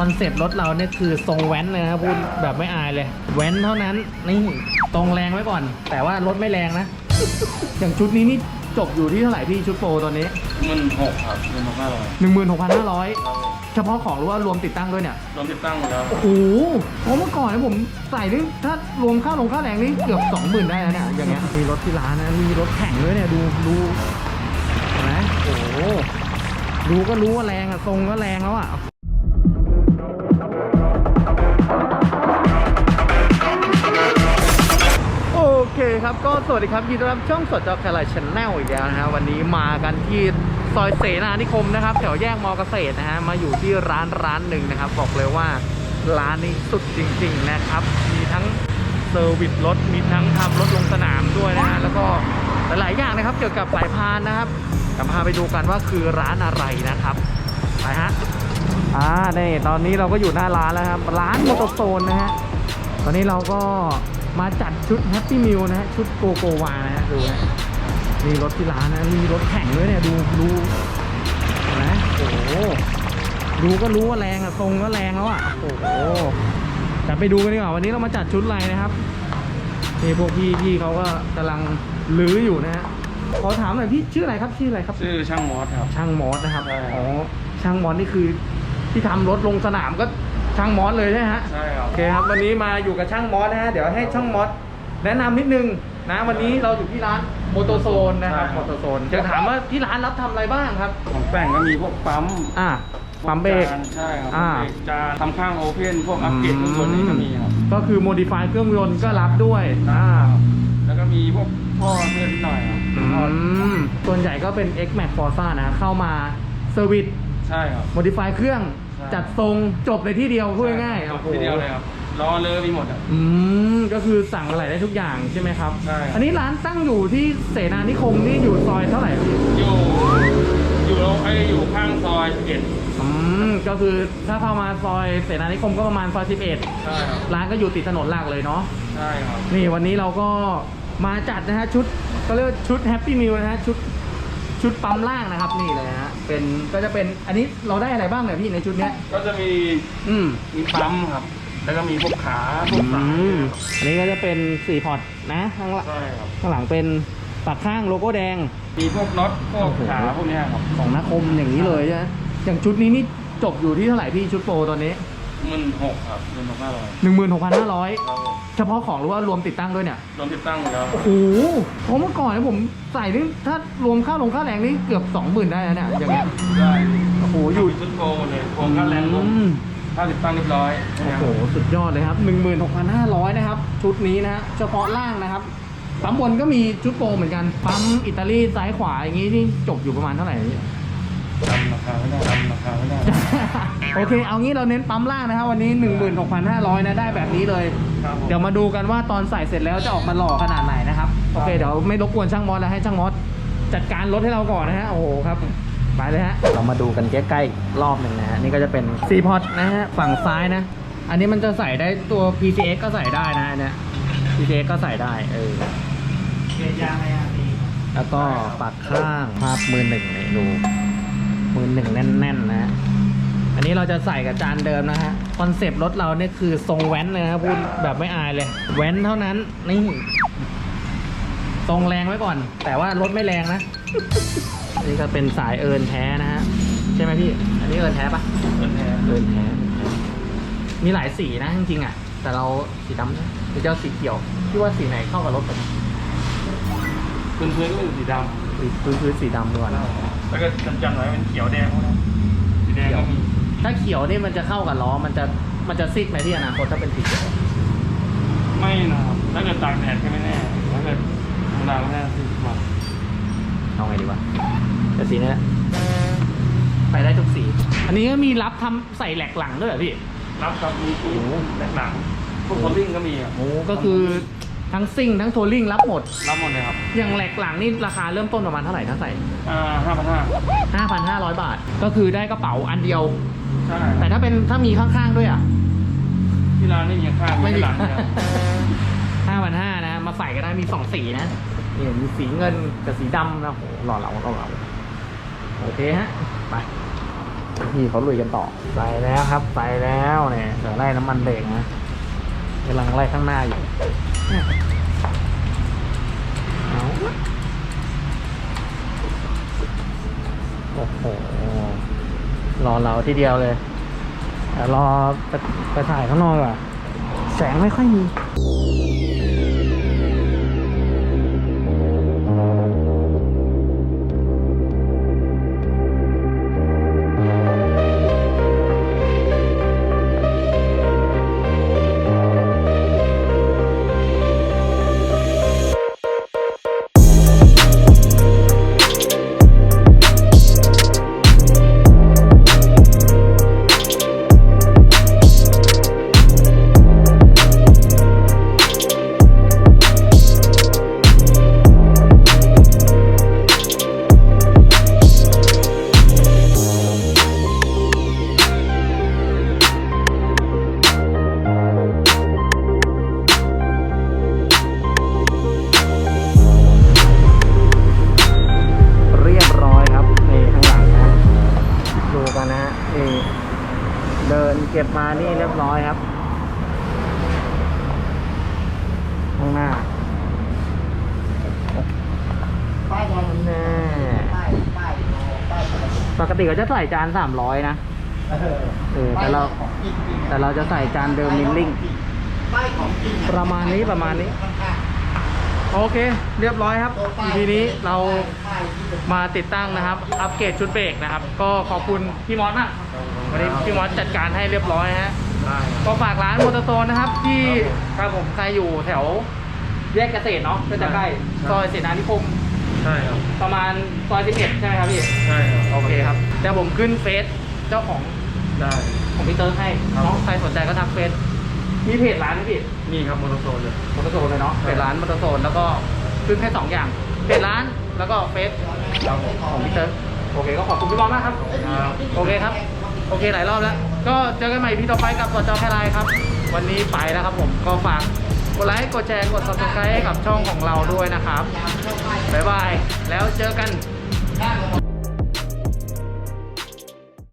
คอนเซปต์รถเราเนี่ยคือทรงแว้นเลยนะครับพูดแบบไม่อายเลย แว้นเท่านั้นนี่ตรงแรงไว้ก่อน แต่ว่ารถไม่แรงนะ อย่างชุดนี้นี่จบอยู่ที่เท่าไหร่พี่ชุดโปรตัวนี้มันหกครับเงินหกห้าร้อย16,500 เฉพาะของหรือว่ารวมติดตั้งด้วยเนี่ย รวมติดตั้งหมดแล้ว โอ้โหเพราะเมื่อก่อนเนี่ยผมใส่นี่ถ้ารวมค่าลงค่าแรงนี่เกือบสองหมื่นได้แล้วเนี่ยอย่างเงี้ยมีรถที่ร้านนะมีรถแข่งด้วยเนี่ยดูดูเห็นไหมโอ้โหดูก็รู้ว่าแรงอะทรงก็แรงแล้วอะ เคครับ ก็สวัสดีครับยินดีต้อนรับช่องสดจอแคลร์ชแนลอีกแล้วนะฮะวันนี้มากันที่ซอยเสนานิคมนะครับ แถวแยกมอเกษตรนะฮะมาอยู่ที่ร้านร้านหนึ่งนะครับ บอกเลยว่าร้านนี้สุดจริง ๆนะครับ มีทั้งเซอร์วิสรถมีทั้งทำรถลงสนามด้วยนะฮะแล้วก็หลายๆอย่างนะครับ เกี่ยวกับสายพานนะครับจะพาไปดูกันว่าคือร้านอะไรนะครับไปฮะอ่านี่ตอนนี้เราก็อยู่หน้าร้านแล้วครับร้านมอเตอร์โซนนะฮะตอนนี้เราก็ มาจัดชุดแฮปปี้มิลนะฮะชุดโกโกวานะฮะดูนะมีรถที่ร้านนะมีรถแข่งด้วยเนี่ยดูดูเห็นไหมโอ้โหดูก็รู้ว่าแรงอะทรงก็แรงแล้วอะโอ้โหแต่ไปดูกันดีกว่าวันนี้เรามาจัดชุดอะไรนะครับนี่พวกพี่พี่เขาก็กำลังลื้ออยู่นะฮะขอถามหน่อยพี่ชื่ออะไรครับชื่ออะไรครับ ชื่อช่างมอสครับ ช่างมอสนะครับใช่อ๋อช่างมอสนี่คือที่ทำรถลงสนามก็ ช่างมอสเลยใช่ไหมฮะใช่ครับ โอเคครับวันนี้มาอยู่กับช่างมอสนะฮะเดี๋ยวให้ช่างมอสแนะนำนิดนึงนะวันนี้เราอยู่ที่ร้านโมโตโซนนะครับโมโตโซนจะถามว่าที่ร้านรับทำอะไรบ้างครับของแต่งก็มีพวกปั๊มอ่าปั๊มเบรก จานใช่ครับอ่าปั๊มเบรกจานทำข้างโอเพนพวกอัปเกรดเครื่องยนต์นี่ก็มีครับก็คือโมดิฟายเครื่องยนต์ก็รับด้วยอ่าแล้วก็มีพวกท่อเพื่อนิดหน่อยครับอืมส่วนใหญ่ก็เป็น X Max Forza นะเข้ามาเซอร์วิสใช่ครับ โมดิฟายเครื่อง จัดทรงจบในที่เดียวพูดง่ายๆครัโอ้บโหทีเดียวเลยครับล้อเลอะมีหมดอะ อืมก็คือสั่งอะไรได้ทุกอย่างใช่ไหมครับใช่ครับ อันนี้ร้านตั้งอยู่ที่เสนานิคมนี่อยู่ซอยเท่าไหร่พี่อยู่อยู่โรงไอ้อยู่ข้างซอย11อืมก็คือถ้าเข้ามาซอยเสนานิคมก็ประมาณซอยใช่ครับ11ร้านก็อยู่ติดถนนหลักเลยเนาะ ใช่ครับ นี่วันนี้เราก็มาจัดนะฮะชุดก็เรียกว่าชุดแฮปปี้มิลนะฮะชุด ชุดปั๊มล่างนะครับนี่เลยฮะเป็นก็จะเป็นอันนี้เราได้อะไรบ้างเนี่ยพี่ในชุดเนี้ยก็จะมีอืมมีปั๊มครับ แล้วก็มีพวกขาพวกอืสายมอันนี้ก็จะเป็นสี่พอร์ตนะข้างหลังใช่ครับข้างหลังเป็นปักข้างโลโก้แดง มีพวกน็อตพวกโอ้โหขาพวกเนี้ยครับของนักคมอย่างนี้เลยใช่ไหมอย่างชุดนี้นี่จบอยู่ที่เท่าไหร่พี่ชุดโปรตัวนี้ มันหกครับเงินหกห้าร้อยหนึ่งหมื่นหกพันห้าร้อยครับผมเฉพาะของหรือว่ารวมติดตั้งด้วยเนี่ย รวมติดตั้งหมดแล้วโอ้โหเพราะเมื่อก่อนเนี่ยผมใส่นี่ถ้ารวมค่าลงค่าแรงนี่เกือบสองหมื่นได้แล้วเนี่ยอย่างเงี้ยได้โอ้โหออยู่ยู่ชุดโกหมดเลยโครงค่าแรงลงอืม ค่าติดตั้งเรียบร้อยโอ้โห สุดยอดเลยครับ 16,500 นะครับ ชุดนี้นะฮะ เฉพาะล่างนะครับ ปั๊มบนก็มีชุดโปรเหมือนกัน ปั๊มอิตาลีซ้ายขวาอย่างนี้นี่จบอยู่ประมาณเท่าไหร่จำรา คาไม่ได้จำราคาไม่ได้โอเค เอางี้เราเน้นปั๊มล่างนะครับวันนี้ 16,500 นะได้แบบนี้เลย ครับผม เดี๋ยวมาดูกันว่าตอนใส่เสร็จแล้วจะออกมาหล่อขนาดไหนนะครับ โอเค เดี๋ยวไม่รบกวนช่างมอสแล้วให้ช่างมอสจัดการรถให้เราก่อนนะฮะ โอ้โหครับ ไปเลยฮะ เรามาดูกันใกล้ๆรอบหนึ่งนะฮะ นี่ก็จะเป็นซีพอตนะฮะ ฝั่งซ้ายนะ อันนี้มันจะใส่ได้ตัว PCX ก็ใส่ได้นะอันเนี่ย PCX ก็ใส่ได้เออ เกียร์ยางอะไรอะพี่แล้วก็ปักข้างภาพมือหนึ่งนี่ดู มือหนึ่งแน่นๆนะฮะอันนี้เราจะใส่กับจานเดิมนะฮะ คอนเซปต์รถเราเนี่ยคือทรงแว้นเลยนะครับพูดแบบไม่อายเลย แว้นเท่านั้น นี่ทรงแรงไว้ก่อน แต่ว่ารถไม่แรงนะนี่ก็เป็นสายเอินแท้นะฮะ ใช่ไหมพี่ อันนี้เอินแท้ปะเอินแท้เอินแท้ มีหลายสีนะจริงๆอะ แต่เราสีดำนะหรือจะเอาสีเขียวพี่ว่าสีไหนเข้ากับรถผมพื้นพื้นก็เป็นสีดพื้นพื้นสีดำดีกว่าำนะ แล้วก็จันๆหน่อยเป็นเขียวแดงพวกนั้นสีแดงก็มีถ้าเขียวนี่มันจะเข้ากับล้อ มันจะมันจะซิกไหมที่อนาคตถ้าเป็นสีเขียวไม่นะครับถ้าเกิดตากแดดก็ไม่แน่ถ้าเกิดธรรมดาก็แน่สิบบาทเอาไงดีวะแต่สีนี้แหละไปได้ทุกสี อันนี้ก็มีรับทำใส่แหลกหลังด้วยเหรอพี่ รับครับมีปีโอ้โหแหลกหลังพวกโคลลิ่งก็มีอะโอ้ก็คือ ทั้งซิ่งทั้งโทลิ่งรับหมด รับหมดเลยครับอย่างแหลกหลังนี่ราคาเริ่มต้นประมาณเท่าไหร่ถ้าใส่อ่าห้าพันห้า5,500บาท ก็คือได้กระเป๋าอันเดียว ใช่ แต่ถ้าเป็นถ้ามีข้างๆด้วยอะ ที่ร้านไม่มีข้างไม่มีหลังเนี่ยห้าพันห้านะ มาใส่ก็ได้มีสองสีนะนี่มีสีเงินกับสีดำนะโหหล่อเหลาหล่อเหลาโอเคฮะ ไปพี่เขาลุยกันต่อ ใส่แล้วครับ ใส่แล้วเนี่ยเดี๋ยวไล่น้ำมันเบรกนะ กำลังไล่ข้างหน้าอยู่เอาโอ้โห รอเราทีเดียวเลยแต่รอไปไปถ่ายข้างนอกดีกว่ะ แสงไม่ค่อยมี ก็บมานี่เรียบร้อยครับ ข้างหน้าป้ายแดงแน่ป้ายป้ายป้ายปกติปกติเขาจะใส่จานสามร้อยนะเออเออแต่เราป้ยของจริงๆแต่เราจะใส่จานเดิมมิลลิ่งป้ายของจริงอประมาณนี้ประมาณนี้ค่อนข้าง โอเค เรียบร้อยครับตัวป้ายทีนี้เราป้ายที่เป็นมาติดตั้งนะครับ อัปเกรดชุดเบรกนะครับ ก็ขอบคุณพี่มอสมากวันนี้พี่มอสจัดการให้เรียบร้อยฮะได้ก็ฝากร้านมอเตอร์โซนนะครับ ที่ครับผมใครอยู่แถวแยกเกษตรเนาะก็จะใกล้ซอยเสนานิคมใช่ครับประมาณซอย11ใช่ไหมครับพี่ใช่ครับโอเคครับเดี๋ยวผมขึ้นเฟซเจ้าของได้ของพี่เติร์กให้ครับเนาะใครสนใจก็ทักเฟซ มีเพจร้านไหมพี่นี่ครับมอเตอร์โซนเลยมอเตอร์โซนเลยเนาะครับเพจร้านมอเตอร์โซนแล้วก็ขึ้นแค่สองอย่างเพจร้านแล้วก็เฟซครับผมของพี่เติร์กโอเคก็ขอบคุณพี่บอลมากครับครับโอเคครับ โอเคหลายรอบแล้ว ก็เจอกันใหม่พี่ต่อไปกับสจแคไลครับ วันนี้ไปแล้วครับผมก็ฝากกดไลค์กดแชร์กด subscribe ให้กับช่องของเราด้วยนะครับ บ๊ายบาย แล้วเจอกัน